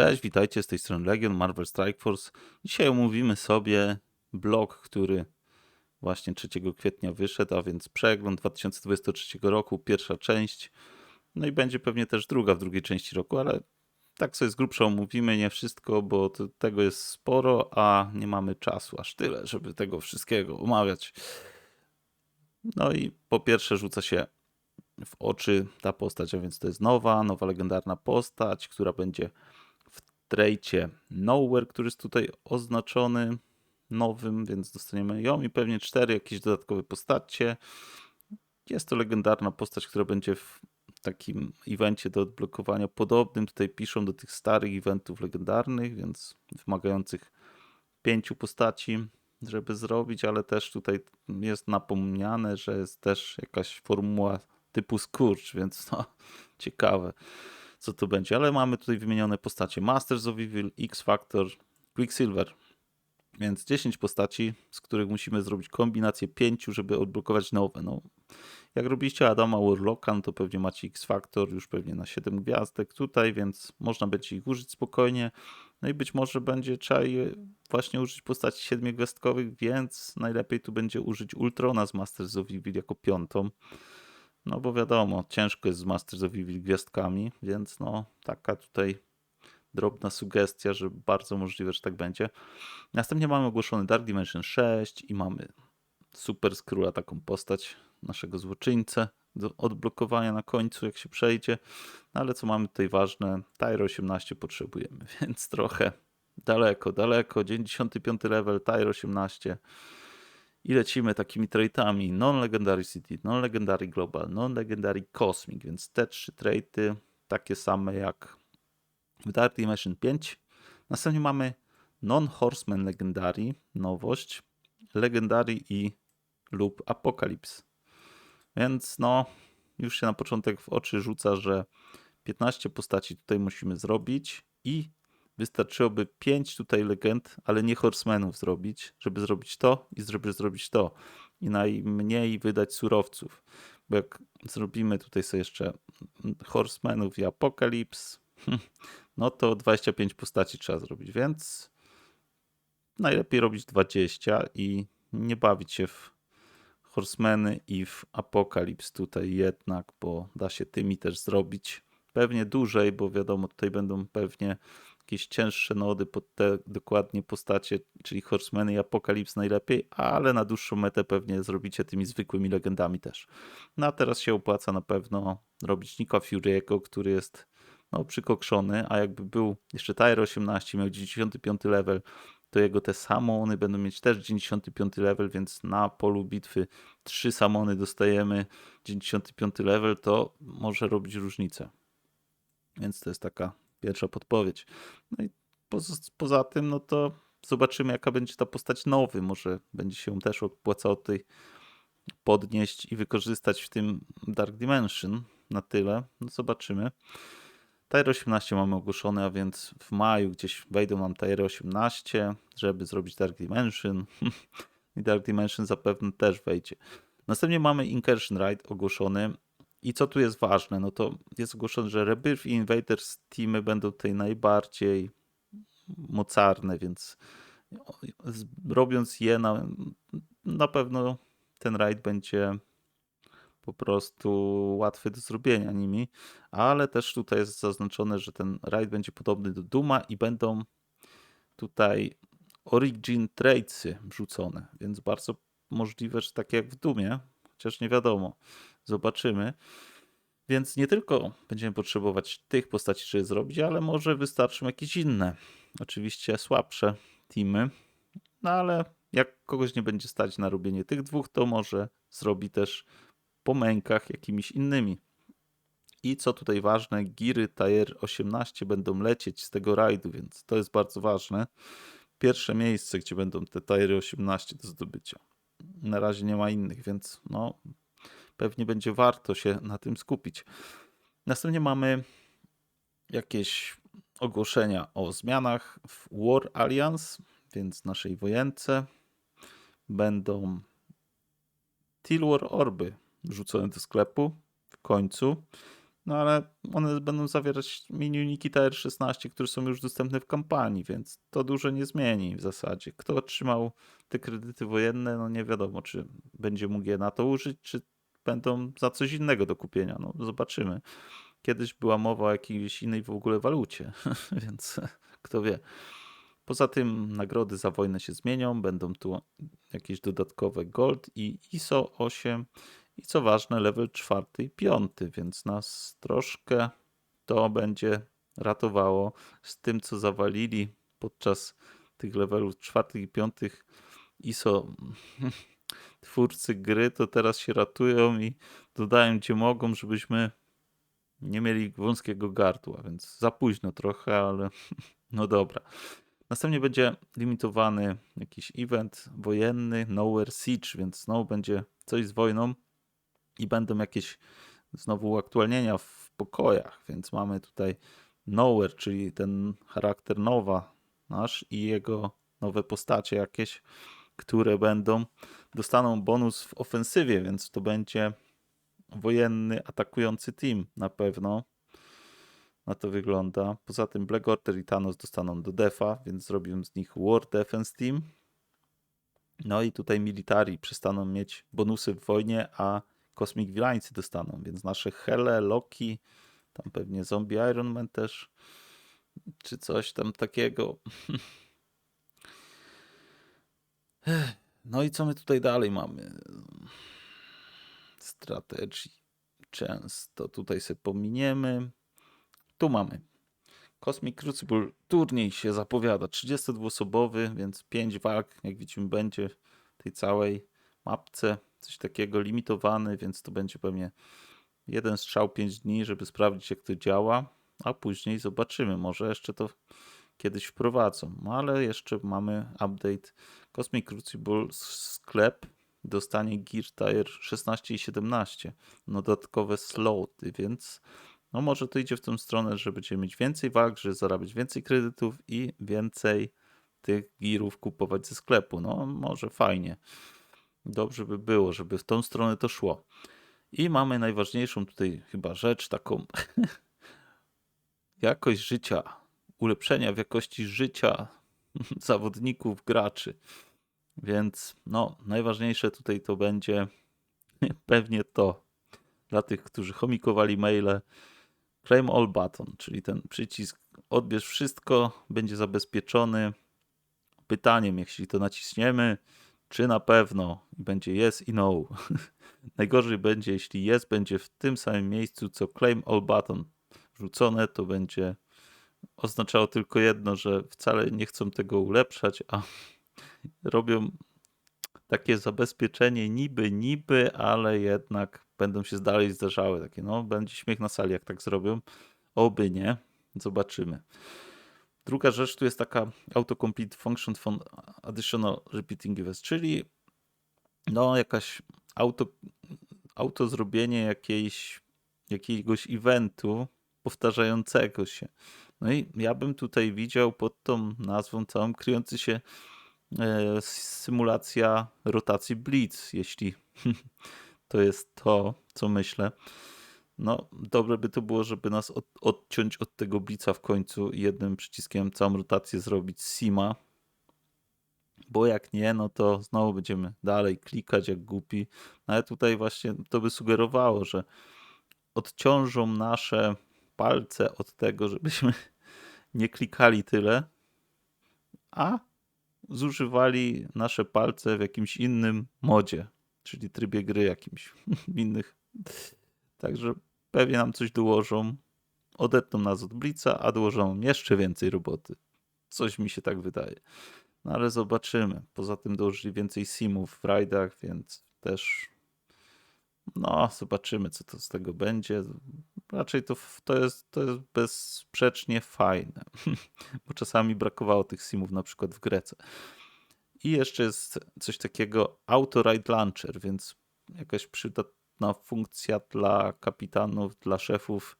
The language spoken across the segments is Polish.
Cześć, witajcie z tej strony Legion Marvel Strike Force. Dzisiaj omówimy sobie blog, który właśnie 3 kwietnia wyszedł, a więc przegląd 2023 roku, pierwsza część. No i będzie pewnie też druga w drugiej części roku, ale tak sobie z grubsza omówimy, nie wszystko, bo tego jest sporo, a nie mamy czasu aż tyle, żeby tego wszystkiego omawiać. No i po pierwsze rzuca się w oczy ta postać, a więc to jest nowa, nowa legendarna postać, która będzie trejcie Nowhere, który jest tutaj oznaczony nowym, więc dostaniemy ją i pewnie cztery jakieś dodatkowe postacie. Jest to legendarna postać, która będzie w takim evencie do odblokowania podobnym. Tutaj piszą do tych starych eventów legendarnych, więc wymagających pięciu postaci, żeby zrobić, ale też tutaj jest napomniane, że jest też jakaś formuła typu skurcz, więc no, ciekawe co to będzie. Ale mamy tutaj wymienione postacie Masters of Evil, X-Factor, Quicksilver. Więc 10 postaci, z których musimy zrobić kombinację 5, żeby odblokować nowe. No, jak robiliście Adama Warlocka, no to pewnie macie X-Factor już pewnie na 7 gwiazdek tutaj, więc można będzie ich użyć spokojnie. No i być może będzie trzeba właśnie użyć postaci 7 gwiazdkowych, więc najlepiej tu będzie użyć Ultrona z Masters of Evil jako piątą. No bo wiadomo, ciężko jest z Masters gwiazdkami, więc no taka tutaj drobna sugestia, że bardzo możliwe, że tak będzie. Następnie mamy ogłoszony Dark Dimension 6 i mamy super z króla taką postać naszego złoczyńcę do odblokowania na końcu, jak się przejdzie. No ale co mamy tutaj ważne? Tyro 18 potrzebujemy, więc trochę daleko, daleko. 95 level, Tyro 18 i lecimy takimi traitami non-legendary city, non-legendary global, non-legendary cosmic, więc te trzy traity takie same jak w Dark Dimension 5. Następnie mamy non-horseman legendary, nowość, legendary i lub Apocalypse. Więc no, już się na początek w oczy rzuca, że 15 postaci tutaj musimy zrobić i wystarczyłoby 5 tutaj legend, ale nie horsemenów zrobić, żeby zrobić to i żeby zrobić to. I najmniej wydać surowców. Bo jak zrobimy tutaj sobie jeszcze horsemenów i apokalips, no to 25 postaci trzeba zrobić, więc najlepiej robić 20 i nie bawić się w horsemeny i w apokalips tutaj jednak, bo da się tymi też zrobić. Pewnie dłużej, bo wiadomo, tutaj będą pewnie jakieś cięższe nody pod te dokładnie postacie, czyli Horsemany i Apokalips najlepiej, ale na dłuższą metę pewnie zrobicie tymi zwykłymi legendami też. No a teraz się opłaca na pewno robić Nika Fury'ego, który jest no, przykokszony, a jakby był jeszcze Tyre 18, miał 95 level, to jego te samony będą mieć też 95 level, więc na polu bitwy trzy samony dostajemy 95 level, to może robić różnicę. Więc to jest taka pierwsza podpowiedź. No i poza, tym, no to zobaczymy, jaka będzie ta postać nowy. Może będzie się też opłacało tutaj podnieść i wykorzystać w tym Dark Dimension na tyle. No zobaczymy. Tier 18 mamy ogłoszone, a więc w maju gdzieś wejdą mam Tier 18, żeby zrobić Dark Dimension. I Dark Dimension zapewne też wejdzie. Następnie mamy Incursion Ride ogłoszony. I co tu jest ważne? No to jest ogłoszone, że Rebirth i Invaders teamy będą tutaj najbardziej mocarne, więc robiąc je na, na pewno ten raid będzie po prostu łatwy do zrobienia nimi, ale też tutaj jest zaznaczone, że ten raid będzie podobny do Duma i będą tutaj Origin Tradesy wrzucone, więc bardzo możliwe, że tak jak w Dumie, chociaż nie wiadomo. Zobaczymy. Więc nie tylko będziemy potrzebować tych postaci, żeby zrobić, ale może wystarczą jakieś inne, oczywiście słabsze teamy. No ale jak kogoś nie będzie stać na robienie tych dwóch, to może zrobi też po mękach jakimiś innymi. I co tutaj ważne, giry Tier 18 będą lecieć z tego rajdu, więc to jest bardzo ważne. Pierwsze miejsce, gdzie będą te Tier 18 do zdobycia. Na razie nie ma innych, więc no, pewnie będzie warto się na tym skupić. Następnie mamy jakieś ogłoszenia o zmianach w War Alliance, więc naszej wojence będą Tilwar Orby wrzucone do sklepu w końcu. no ale one będą zawierać mini uniki TR16, które są już dostępne w kampanii, więc to dużo nie zmieni w zasadzie. Kto otrzymał te kredyty wojenne, no nie wiadomo, czy będzie mógł je na to użyć, czy będą za coś innego do kupienia. No zobaczymy. Kiedyś była mowa o jakiejś innej w ogóle walucie, więc kto wie. Poza tym nagrody za wojnę się zmienią, będą tu jakieś dodatkowe gold i ISO 8 i co ważne level 4 i 5, więc nas troszkę to będzie ratowało z tym co zawalili podczas tych levelów 4 i 5 ISO twórcy gry, to teraz się ratują i dodają gdzie mogą, żebyśmy nie mieli wąskiego gardła, więc za późno trochę, ale no dobra. Następnie będzie limitowany jakiś event wojenny, Nowhere Siege, więc znowu będzie coś z wojną i będą jakieś znowu uaktualnienia w pokojach, więc mamy tutaj Nowhere, czyli ten charakter nowa nasz i jego nowe postacie jakieś, które będą, dostaną bonus w ofensywie, więc to będzie wojenny, atakujący team na pewno. Na to wygląda. Poza tym Black Order i Thanos dostaną do defa, więc zrobią z nich War Defense Team. No i tutaj militari przestaną mieć bonusy w wojnie, a Cosmic Villains dostaną, więc nasze Hele, Loki, tam pewnie Zombie Iron Man też, czy coś tam takiego. No i co my tutaj dalej mamy? Strategii często tutaj sobie pominiemy. Tu mamy. Cosmic Crucible turniej się zapowiada. 32-osobowy, więc 5 walk, jak widzimy, będzie w tej całej mapce. Coś takiego limitowany, więc to będzie pewnie jeden strzał 5 dni, żeby sprawdzić, jak to działa. A później zobaczymy. Może jeszcze to kiedyś wprowadzą. No ale jeszcze mamy update Cosmic Crucible sklep dostanie Gear Tire 16 i 17 no, dodatkowe sloty, więc no może to idzie w tą stronę, że będziemy mieć więcej walk, że zarabiać więcej kredytów i więcej tych girów kupować ze sklepu. No może fajnie. Dobrze by było, żeby w tą stronę to szło. I mamy najważniejszą tutaj chyba rzecz, taką jakość życia, ulepszenia w jakości życia zawodników, graczy. Więc no, najważniejsze tutaj to będzie pewnie to dla tych, którzy chomikowali maile. Claim All Button, czyli ten przycisk odbierz wszystko, będzie zabezpieczony pytaniem, jeśli to naciśniemy, czy na pewno będzie yes i no. Najgorzej będzie, jeśli yes będzie w tym samym miejscu, co Claim All Button rzucone, to będzie oznaczało tylko jedno, że wcale nie chcą tego ulepszać, a robią takie zabezpieczenie niby, niby, ale jednak będą się dalej zdarzały. Takie, no, będzie śmiech na sali, jak tak zrobią. Oby nie. Zobaczymy. Druga rzecz tu jest taka autocomplete function from additional repeating events, czyli no jakaś auto, auto zrobienie jakiejś, jakiegoś eventu powtarzającego się. No i ja bym tutaj widział pod tą nazwą całą kryjący się e, symulacja rotacji Blitz, jeśli to jest to, co myślę. No, dobre by to było, żeby nas od, odciąć od tego blica w końcu i jednym przyciskiem całą rotację zrobić Sima. Bo jak nie, no to znowu będziemy dalej klikać jak głupi. No ale tutaj właśnie to by sugerowało, że odciążą nasze palce od tego, żebyśmy nie klikali tyle, a zużywali nasze palce w jakimś innym modzie czyli trybie gry jakimś innych. Także pewnie nam coś dołożą. Odetną nas od Blica, a dołożą jeszcze więcej roboty. Coś mi się tak wydaje. No ale zobaczymy. Poza tym dołożyli więcej simów w rajdach, więc też no, zobaczymy, co to z tego będzie. Raczej to, to, jest, to jest bezsprzecznie fajne, bo czasami brakowało tych simów na przykład w Grece. I jeszcze jest coś takiego Auto Ride Launcher, więc jakaś przydatna funkcja dla kapitanów, dla szefów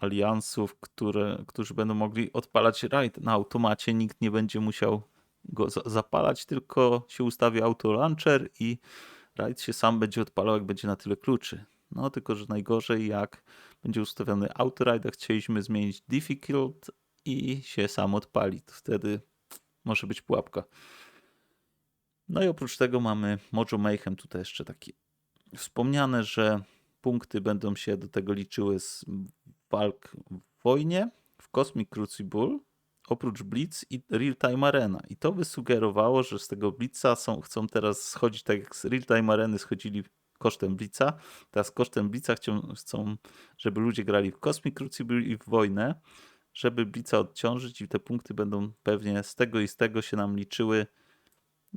aliansów, które, którzy będą mogli odpalać rajd na automacie. Nikt nie będzie musiał go za zapalać, tylko się ustawi auto launcher i rajd się sam będzie odpalał, jak będzie na tyle kluczy. No tylko, że najgorzej jak będzie ustawiony autoride, chcieliśmy zmienić difficult i się sam odpali. To wtedy może być pułapka. No i oprócz tego mamy Mojo Mayhem tutaj jeszcze takie wspomniane, że punkty będą się do tego liczyły z walk w wojnie, w Cosmic Crucible, oprócz Blitz i Real Time Arena. I to by sugerowało, że z tego Blitza są, chcą teraz schodzić tak jak z Real Time Areny schodzili kosztem Blitza. Teraz kosztem Blitza chcą, chcą, żeby ludzie grali w Cosmic Crucible i w wojnę, żeby Blitza odciążyć i te punkty będą pewnie z tego i z tego się nam liczyły,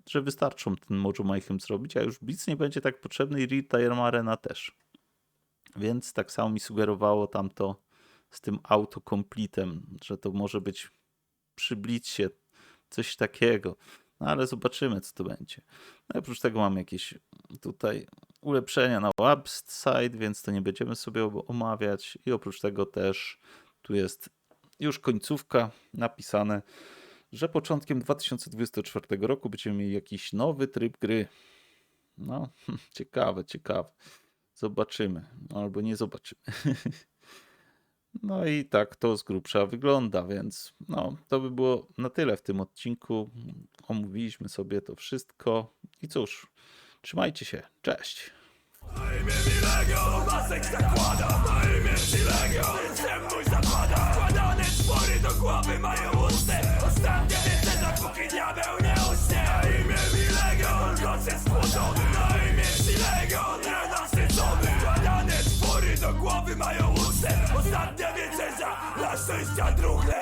że wystarczą ten Mojo Mayhem zrobić, a już Blitz nie będzie tak potrzebny i Real Arena też. Więc tak samo mi sugerowało tamto z tym autocompletem, że to może być przy Blitzcie coś takiego. No ale zobaczymy, co to będzie. No oprócz tego mam jakieś tutaj ulepszenia na website, więc to nie będziemy sobie omawiać. I oprócz tego też tu jest już końcówka napisane, że początkiem 2024 roku będziemy mieli jakiś nowy tryb gry. No, ciekawe, ciekawe. Zobaczymy. Albo nie zobaczymy. No i tak to z grubsza wygląda, więc no, to by było na tyle w tym odcinku. Omówiliśmy sobie to wszystko i cóż, trzymajcie się. Cześć. Mają ustę Ostatnia decyzja Dla szczęścia druchle